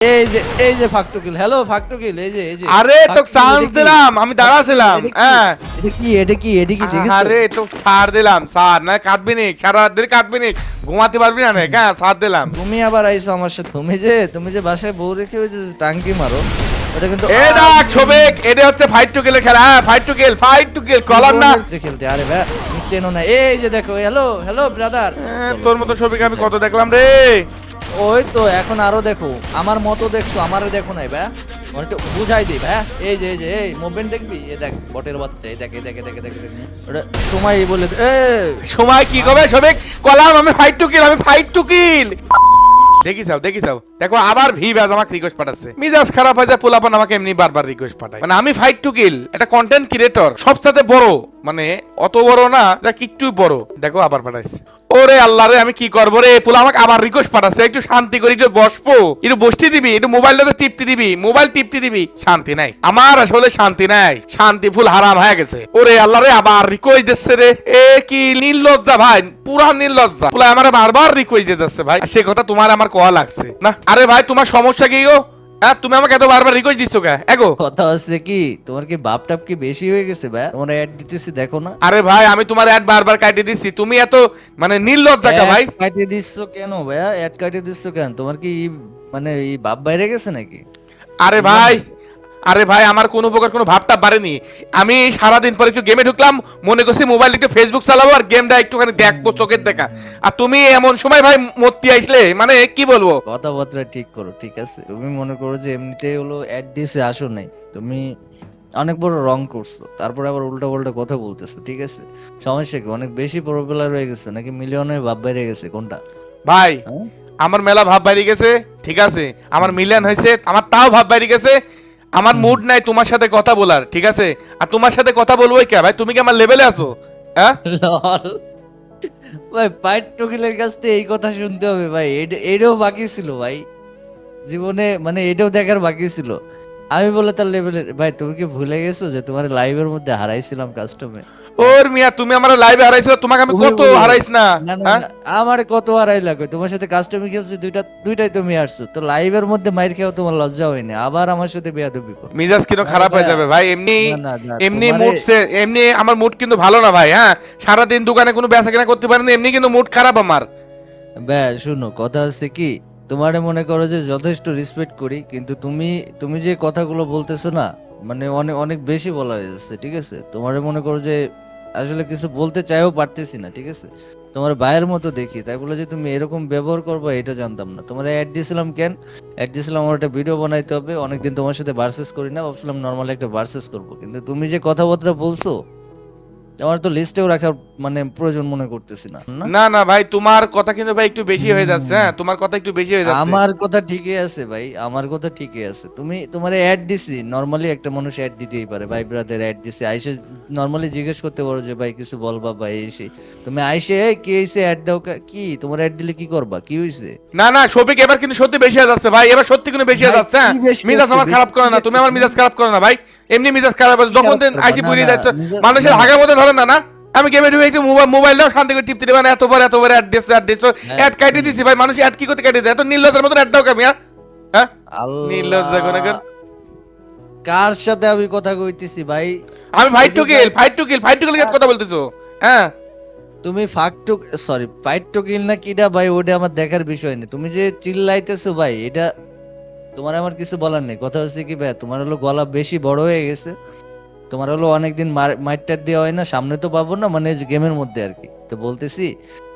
এই যে এই যে ফাকটুকিল হ্যালো ফাকটুকিল এই যে এই যে। আরে তো চান্স দিলাম আমি দাঁড়াছিলাম হ্যাঁ। এটা কি এটা কি এটা কি দেখেছ আরে তো সার দিলাম সার না কাঁদবি নি সারা রাত ধরে কাঁদবি নি ঘুমাতে পারবি না হ্যাঁ সার দিলাম। তুমি আবার আইছো আমার সাথে তুমি যে তুমি যে বাসায় বউ রেখে ওই যে টাঙ্কি মারো ওটা কিন্তু এ দেখ ছবেক এটা হচ্ছে ফাইট টু কিলের খেলা হ্যাঁ fight to kill fight to kill কলার না। খেলতে আরে ভাই চেনো না এই যে দেখো হ্যালো হ্যালো ব্রাদার তোর মতো ছবিকে আমি কত দেখলাম রে? ওই তো, এখন আরও দেখো। আমার মতো দেখছ, আমারে দেখো নাই ভাই অনেকটা বুঝাই দিই এই যে এই যে, এই মুভমেন্ট দেখবি? এই দেখ, বটের বাচ্চা, এই দেখ এই দেখ দেখ সময় বলে এ! সময় কি কবে ছবেক কলাম, আমি ফাইট টু কিল আমি ফাইট টু কিল দেখি সাও, দেখি দেখো, আবার ভি ব্যাজ আমাকে রিকোয়েস্ট পাঠাচ্ছে। মিজাজ খারাপ হয়ে যায়, পোলাপান আমাকে এমনি বারবার রিকোয়েস্ট পাঠায়। মানে আমি ফাইট টু কিল এটা কন্টেন্ট ক্রিয়েটর সবসাথে বড়। মানে অত বড় না যা একটু বড়। দেখো আবার পাঠাইছে। ওরে আল্লাহ রে, আমি কি করব রে? পোলা আমাকে আবার রিকোয়েস্ট পাঠাচ্ছে। একটু শান্তি করে, একটু বসবো। একটু বসতে দিবি, একটু মোবাইলটাতে টিপতে দিবি। মোবাইল টিপতে দিবি। শান্তি নাই। আমার আসলে শান্তি নাই। শান্তি ফুল হারাম হয়ে গেছে। ওরে আল্লাহ রে, আবার রিকোয়েস্ট দিচ্ছে রে। এ কি নির্লজ্জা ভাই, পুরা নির্লজ্জা। পোলা আমার বারবার রিকোয়েস্ট দিতেছে ভাই। সে কথা তোমার আমার কোয়া লাগছে। না, আরে ভাই, তোমার সমস্যা কি গো? হ্যাঁ তুমি আমাকে এত বারবার রিকোয়েস্ট দিচ্ছ কে এগো। কথা হচ্ছে কি তোমার কি বাপ টাপ কি বেশি হয়ে গেছে ভাই? তোমার অ্যাড দিতেছি দেখো না। আরে ভাই আমি তোমার অ্যাড বারবার কাটিয়ে দিচ্ছি। তুমি এত মানে নির্লজ্জা কা ভাই? কাটিয়ে দিচ্ছ কেন ভাইয়া? অ্যাড কাটিয়ে দিচ্ছ কেন? তোমার কি মানে এই বাপ বাইরে গেছে নাকি? আরে ভাই আরে ভাই আমার কোনো প্রকার কোনো ভাবটা বাড়েনি। আমি সারাদিন পরে একটু গেমে ঢুকলাম মনে করছি মোবাইল একটু ফেসবুক চালাবো আর গেমটা একটুখানি দেখব চোখের দেখা। আর তুমি এমন সময় ভাই মত্তি আসলে মানে কি বলব? কথাবার্তা ঠিক করো ঠিক আছে? তুমি মনে করো যে এমনিতেই হলো অ্যাড দিয়েছে আসো নাই। তুমি অনেক বড় রং করছ। তারপরে আবার উল্টা পাল্টা কথা বলতেছো ঠিক আছে? সমস্যা কি অনেক বেশি পপুলার হয়ে গেছে নাকি মিলিয়নের বাপ বাইরে গেছে কোনটা? ভাই হ্যাঁ? আমার মেলা ভাব বাইরে গেছে ঠিক আছে? আমার মিলিয়ন হয়েছে আমার তাও ভাব বাইরে গেছে আমার মুড নাই তোমার সাথে কথা বলার ঠিক আছে? আর তোমার সাথে কথা বলবোই কে ভাই? তুমি কি আমার লেভেলে আছো? হ্যাঁ? ভাই পাইট টকিলের কাছ থেকে এই কথা শুনতে হবে ভাই। এটাও বাকি ছিল ভাই। জীবনে মানে এটাও দেখার বাকি ছিল। আমি বলে তার লেভেলের ভাই তুমি কি ভুলে গেছো যে তোমার লাইভের মধ্যে হারাইছিলাম কাস্টমে ওর মিয়া তুমি আমার লাইভে হারাইছো তোমাকে আমি কত হারাইছ না? হ্যাঁ? আমার কত হারাই লাগে তোমার সাথে কাস্টমে খেলছি দুইটা দুইটাই তুমি আসছো তো লাইভের মধ্যে মাইর খেয়েও তোমার লজ্জা হয়নি আবার আমার সাথে বেয়াদবি করো। মিজাজ কিনো খারাপ হয়ে যাবে ভাই এমনি এমনি মুড সে এমনি আমার মুড কিন্তু ভালো না ভাই হ্যাঁ? সারাদিন দোকানে কোনো বেচা কেনা করতে পারেন এমনি কিন্তু মুড খারাপ আমার। ব্যা শুনো কথা হচ্ছে কি তোমারে মনে করো যে যথেষ্ট রেসপেক্ট করি, কিন্তু তুমি তুমি যে কথাগুলো বলতেছো না মানে অনেক অনেক বেশি বলা হয়ে যাচ্ছে, ঠিক আছে? তোমারে মনে করো যে আসলে কিছু বলতে চাইও পারতেছি না, ঠিক আছে? তোমার ভাইয়ের মতো দেখি, তাই বলে যে তুমি এরকম ব্যবহার করবে, এটা জানতাম না। তোমার অ্যাড দিয়েছিলাম কেন? অ্যাড দিয়েছিলাম আমার একটা ভিডিও বানাইতে হবে, অনেকদিন তোমার সাথে ভার্সেস করি না, ভাবছিলাম নর্মালি একটা ভার্সেস করব। কিন্তু তুমি যে কথাবার্তা বলছো আমার তো লিস্টেও রাখার মানে প্রয়োজন মনে করতেছি না না? না ভাই তোমার কথা কিন্তু ভাই একটু বেশি হয়ে যাচ্ছে হ্যাঁ? তোমার কথা একটু বেশি হয়ে যাচ্ছে। আমার কথা ঠিকই আছে ভাই আমার কথা ঠিকই আছে। তুমি তোমার অ্যাড দিছি নরমালি একটা মানুষ অ্যাড দিতেই পারে ভাই ব্রাদার অ্যাড দিছে। আইসে নরমালি জিজ্ঞেস করতে পারো যে ভাই কিছু বলবা ভাই এসে তুমি আইসে "এই, কি হইছে? অ্যাড দাও কি তোমার অ্যাড দিলে কি করবা? কি হইছে? না না শফিক এবার কিন্তু সত্যি বেশি হয়ে যাচ্ছে ভাই। এবার সত্যি কিন্তু বেশি হয়ে যাচ্ছে হ্যাঁ? মিজাজ আমার খারাপ করে না তুমি আমার মিজাজ খারাপ করো না ভাই। এমনি মিজাজ খারাপ যখন দিন আইসি না, পুড়িয়ে যাচ্ছে মানুষের। হাগের মধ্যে ধরে না না? আমি গেমে ঢুকে একটু মোবাইল মোবাইল দাও শান্তি করে টিপতে দেবেন এতবার এতবার অ্যাড দিচ্ছে অ্যাড হ্যাঁ। অ্যাড কাটিয়ে দিছি ভাই মানুষ অ্যাড কি করতে কাটিয়ে দেয়? এত নির্লজ্জের মতন অ্যাড দাও কেমন হ্যাঁ? নির্লজ্জা কোনাকার। কার? সাথে আমি কথা কইতেছি ভাই? আমি fight to kill fight to kill fight to kill কথা বলতেছো হ্যাঁ? তুমি fuck to sorry fight to kill না কিটা ভাই ওটা আমার দেখার বিষয় নেই। তুমি যে চিল্লাইতেছো ভাই এটা তোমার আমার কিছু বলার নেই। কথা হচ্ছে কি ভাই তোমার হলো গলা বেশি বড় হয়ে গেছে। তোমার হলো অনেকদিন মাইটটার দেওয়া হয় না, সামনে তো পাবো না মানে গেমের মধ্যে আর কি। তো বলতেছি,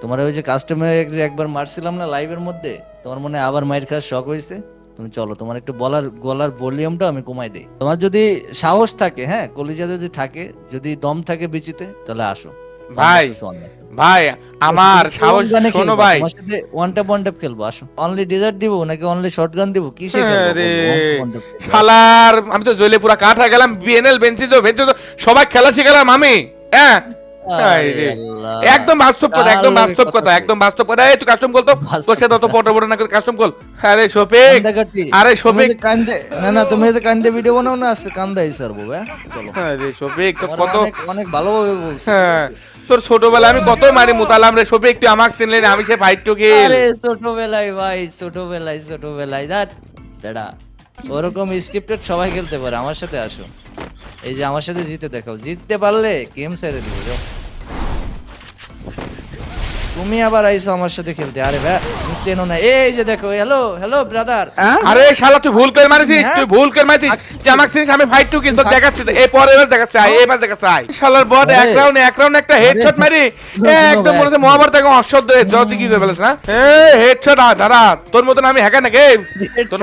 তোমার ওই যে কাস্টমার একবার মারছিলাম না লাইভের মধ্যে, তোমার মনে আবার মাইর খাওয়ার শখ হয়েছে? তুমি চলো, তোমার একটু বলার, গলার ভলিউমটা আমি কমাই দিই। তোমার যদি সাহস থাকে হ্যাঁ কলিজা যদি থাকে, যদি দম থাকে বিচিতে, তাহলে আসো। ভাই ভাই আমার সাহস শোনো ভাই। তোমার সাথে ওয়ান ট্যাপ ওয়ান ট্যাপ খেলব। আসো। অনলি ডেজার্ট দিব নাকি অনলি শটগান দিব? কি সে আরে, শালার আমি তো জলে পুরা কাঠ হয়ে গেলাম বিএনএল বেঞ্চি তো ভেঞ্চি তো সবাই খেলা শিখালাম আমি। হ্যাঁ। একদম বাস্তব কথা একদম বাস্তব কথা একদম বাস্তব কথা। এই তুই কাস্টম তোর সাথে অত পটো না কাস্টম কল আরে আরে কান্দে না না তুমি যে কান্দে ভিডিও বানাও না আজকে কান্দাই হ্যাঁ? চলো। আরে তো কত অনেক ভালোভাবে বলছি। হ্যাঁ তোর ছোটবেলায় আমি কত মারি মুতালাম রে শফিক তুই আমাকে চিনলি না আমি সে ফাইট টু কিল আরে ছোটবেলায় ভাই ছোটবেলায় ছোটবেলায়। দেখ দাদা ওরকম স্ক্রিপ্টেড সবাই খেলতে পারে। আমার সাথে আসো। এই যে আমার সাথে জিতে দেখাও। জিততে পারলে গেম ছেড়ে দিবে তুমি আবার আইসো আমার সাথে খেলতে। আরে ভাই তুমি চেনো না। এই যে দেখো হ্যালো হ্যালো ব্রাদার আরে শালা তুই ভুল করে মারিছিস হ্যাঁ? তুই ভুল করে মারিছিস। যে আমাকে চিনিস আমি ফাইট টু কিল তো দেখাচ্ছি এই পরে এবার দেখাচ্ছে আয় এবার দেখাচ্ছে আয়। শালার বট এক রাউন্ড এক রাউন্ড একটা হেডশট মারি। একদম মনে হচ্ছে মহাভারত একদম অশ্বদ্ধ জলদি কি করে ফেলেছ না এ হেডশট আ দাঁড়া। তোর মতন আমি হ্যাকা নাকি তোর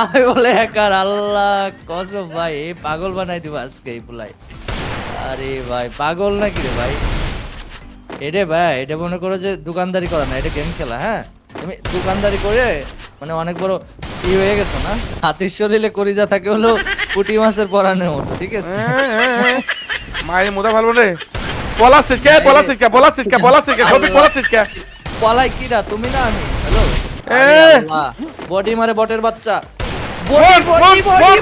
আমি বলে একার আল্লাহ কসম ভাই পাগল বানাই দিব আজকে এই পুলাই আরে ভাই পাগল নাকি রে ভাই? এটা ভাই এটা মনে করো যে দোকানদারি করা না এটা গেম খেলা হ্যাঁ? তুমি দোকানদারি করে মানে অনেক বড় ই হয়ে গেছো না? হাতির শরীরে করিজা থাকে হলো পুটি মাছের পরানের মতো ঠিক আছে? মায়ের মোদা ভালো রে। পলাচ্ছিস কে পলাচ্ছিস কে পলাচ্ছিস কে পলাচ্ছিস কে সবই পলাচ্ছিস কে। পলাই কিরা তুমি না আমি হ্যালো। বডি মারে বটের বাচ্চা। মর,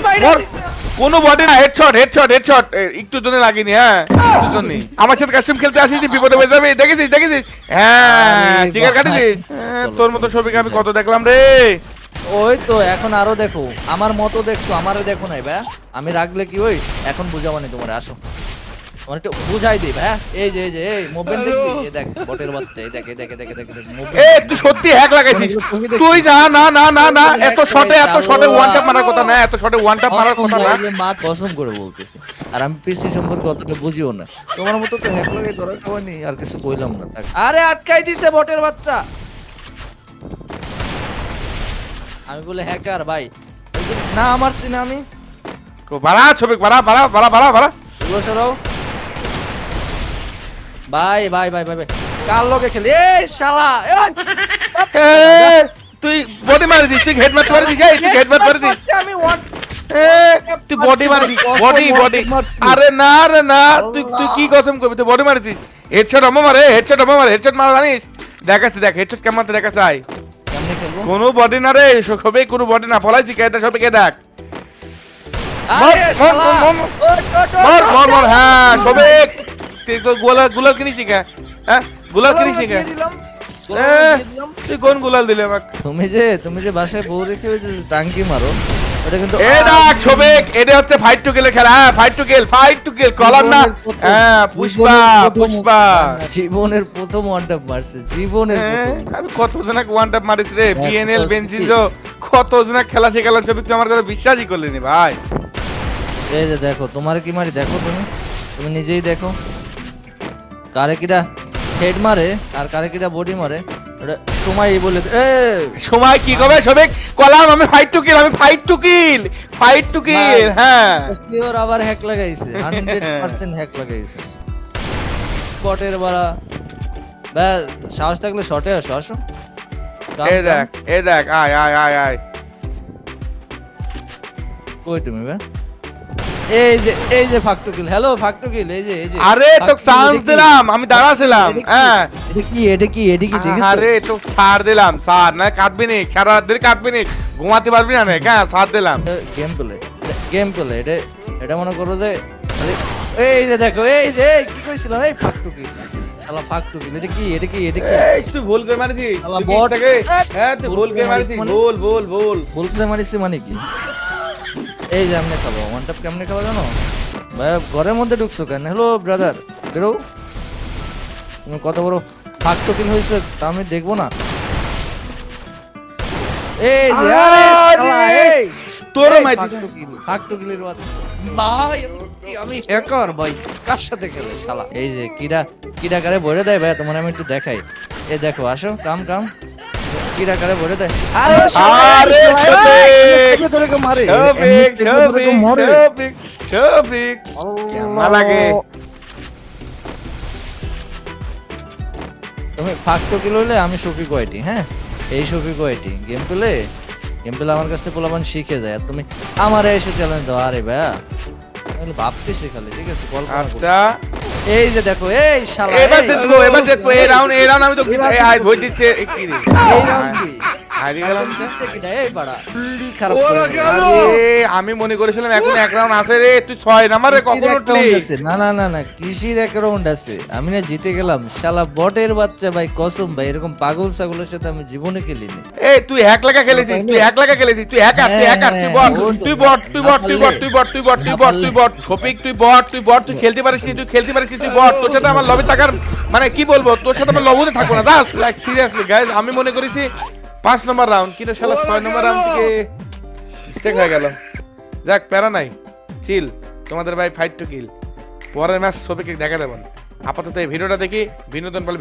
বাইরে দিছে। কোনো বডি না হেডশট হেডশট হেডশট একটু জন্য লাগিনি হ্যাঁ একটু জন্য আমার সাথে কাস্টম খেলতে আসিস নি, বিপদে হয়ে যাবে দেখেছিস দেখেছিস হ্যাঁ চিকার কাটিছিস হ্যাঁ, তোর মতো ছবিকে আমি কত দেখলাম রে? ওই তো এখন আরও দেখো। আমার মতো দেখছ আমারও দেখো নাই ভাই আমি রাখলে কি ওই? এখন বুঝাবানি তোমার আসো। একটু বুঝাই দিই ভাই এই যে এই যে এই মুভমেন্ট দেখবি? এই দেখ বটের বাচ্চা এই দেখ এই দেখ এই দেখ দেখ, এ তুই সত্যি হ্যাক লাগাইছিস। তুই না না না না না এত শটে এত শটে ওয়ান ট্যাপ মারার কথা না এত শটে ওয়ান ট্যাপ মারার কথা না। মা কসম করে বলতেছি। আর আমি পিসি সম্পর্কে অতটা বুঝিও না। তোমার মতো তো হ্যাক লাগাই ধরা আর কিছু কইলাম না আরে আটকাই দিছে বটের বাচ্চা! আমি বলে হ্যাকার ভাই না আমার সিনে আমি বাড়া ছবি বাড়া বাড়া বাড়া বাড়া বাড়া। সরাও। ভাই ভাই ভাই ভাই ভাই। কার লগে খেলি? এই শালা তুই বডি মারি দিস তুই হেড মারতে পারিস এই তুই হেড মারতে পারিস আমি ওয়ান তুই বডি মারিস বডি বডি আরে না রে না তুই তুই কি কসম করবি? তুই বডি মারিস হেডশট আমো মারে হেডশট আমো মারে হেডশট মারা জানিস? দেখাচ্ছি দেখ হেডশট কেমন দেখাচ্ছে আয়। কেমনে খেলব? কোনো বডি না রে সবে কোনো বডি না। পলাইছি কে সবে কে দেখ। মর, মর। মর হ্যাঁ সবে তুই তো গোলা গুলাল কিনিস নি হ্যাঁ? গুলাল কিনিস নি তুই কোন গুলাল দিলে আমাকে? তুমি যে তুমি যে বাসায় বউ রেখে ওই যে টাঙ্কি মারো ওটা কিন্তু এ দেখ সবেক এটা হচ্ছে ফাইট টু কিলের খেলা। হ্যাঁ fight to kill fight to kill কলার না? জীবনের প্রথম- হ্যাঁ পুষ্পা পুষ্পা। জীবনের প্রথম ওয়ান ট্যাপ মারছে জীবনের হ্যাঁ, প্রথম। আমি কত জনক ওয়ান ট্যাপ মারিস রে? হ্যাঁ, বিএনএল কত- বেনজিজো কত জনক খেলা শেখালাম সবই তুই আমার কথা বিশ্বাসই করলি নি ভাই। এই যে দেখো তোমার কি মারি দেখো তুমি? তুমি নিজেই দেখো। কারে কিরা হেড মারে আর কারে কিরা বডি মারে? ওটা সময় বলে এ! সময় কি কবে? সবে কলাম আমি ফাইট টু কিল আমি fight to kill fight to kill হ্যাঁ। ওর আবার হ্যাক লাগাইছে 100% হ্যাক লাগাইছে। বটের বাড়া। বা সাহস থাকলে শটে আসো আসো। এই দেখ এ দেখ আয় আয় আয় আয়। কই তুমি বে এই যে এই যে ফাকটুকিল হ্যালো ফাকটুকিল এই যে এই যে। আরে তো চান্স দিলাম আমি দাঁড়াছিলাম? হ্যাঁ। এটা কি এটা কি এটা কি দেখেছ? আরে তো সার দিলাম সার না কাটবি নি সারা রাত ধরে কাটবি নি ঘুমাতে পারবি না হ্যাঁ সার দিলাম। গেম প্লে গেম প্লে এটা এটা মনে করো যে এই যে দেখো এই যে এই কি কইছিল এই ফাকটুকিল শালা ফাকটুকিল এটা কি এটা কি এটা কি? এই তুই ভুল করে মারিছিস শালা তুই কি বট। হ্যাঁ তুই ভুল করে মারিস মারিছিস মানে? ভুল ভুল ভুল। ভুল করে মারিছে মানে কি? এই যে আমনে খাব ওয়ান ট্যাপ কেমনে খাব জানো? ভাই ঘরের মধ্যে ঢুকছো কেন? হ্যালো ব্রাদার বেরো। তুমি কত বড় ফাকটুকিল হয়েছে তা আমি দেখব না। এই যে আরে। ভাই, আমি হ্যাকার ভাই কার সাথে খেলে শালা? এই যে কিরা কিরা কারে ভরে দেয় ভাই তোমার আমি একটু দেখাই। এই দেখো আসো কাম কাম। কিরা কারে ভরে দেয় আরে আরে, শফিক! তোরে কে মারে শফিক শফিক শফিক শফিক কেমন লাগে? তুমি ফাঁকতো কিলো হলে আমি শফিক ওয়াইটি হ্যাঁ এই শফিক ওয়াইটি গেম পেলে গেম পেলে আমার কাছ থেকে পোলাপান শিখে যায়। আর তুমি আমারে এসে চ্যালেঞ্জ দাও। আরে ভাইয়া তাহলে ভাবতেছি খালি ঠিক আছে করো। আচ্ছা। এই যে দেখো এই শালা এবার জিতবো এবার জিতবো এই রাউন্ড এই রাউন্ড আমি তো জিতাই আই আজ ভোট দিচ্ছে কি রে? এই রাউন্ড কি? হারিয়ে গেলাম। আমি মনে করেছিলাম এখন এক রাউন্ড আছে রে তুই ছয় নাম্বারে কখন উঠলি? আছে। না না না না কৃষির এক রাউন্ড আছে। আমি না জিতে গেলাম। শালা বটের বাচ্চা ভাই কসম ভাই এরকম পাগল ছাগলের সাথে আমি জীবনে খেলিনি। এই তুই এক লাগা খেলেছিস তুই এক লাগা খেলেছিস তুই তুই হ্যাঁ, হ্যাকার তুই হ্যাঁ, বট তুই বট তুই বট তুই বট তুই বট তুই বট তুই বট তুই বট শফিক তুই বট তুই বট তুই খেলতে পারিস নি তুই খেলতে পারিস নি তুই বট। তোর সাথে আমার লবে থাকার মানে কি বলব তোর সাথে আমার লবতে থাকব না। দাস লাইক সিরিয়াসলি গাইজ আমি মনে করেছি পাঁচ নম্বর রাউন্ড কিন্তু শালা? ছয় নম্বর রাউন্ড থেকে মিস্টেক হয়ে গেল। যাক প্যারা নাই। চিল তোমাদের ভাই ফাইট টু কিল পরের ম্যাচ ছবিকে দেখা দেবেন আপাতত এই ভিডিওটা দেখি বিনোদন পাল ভিডিও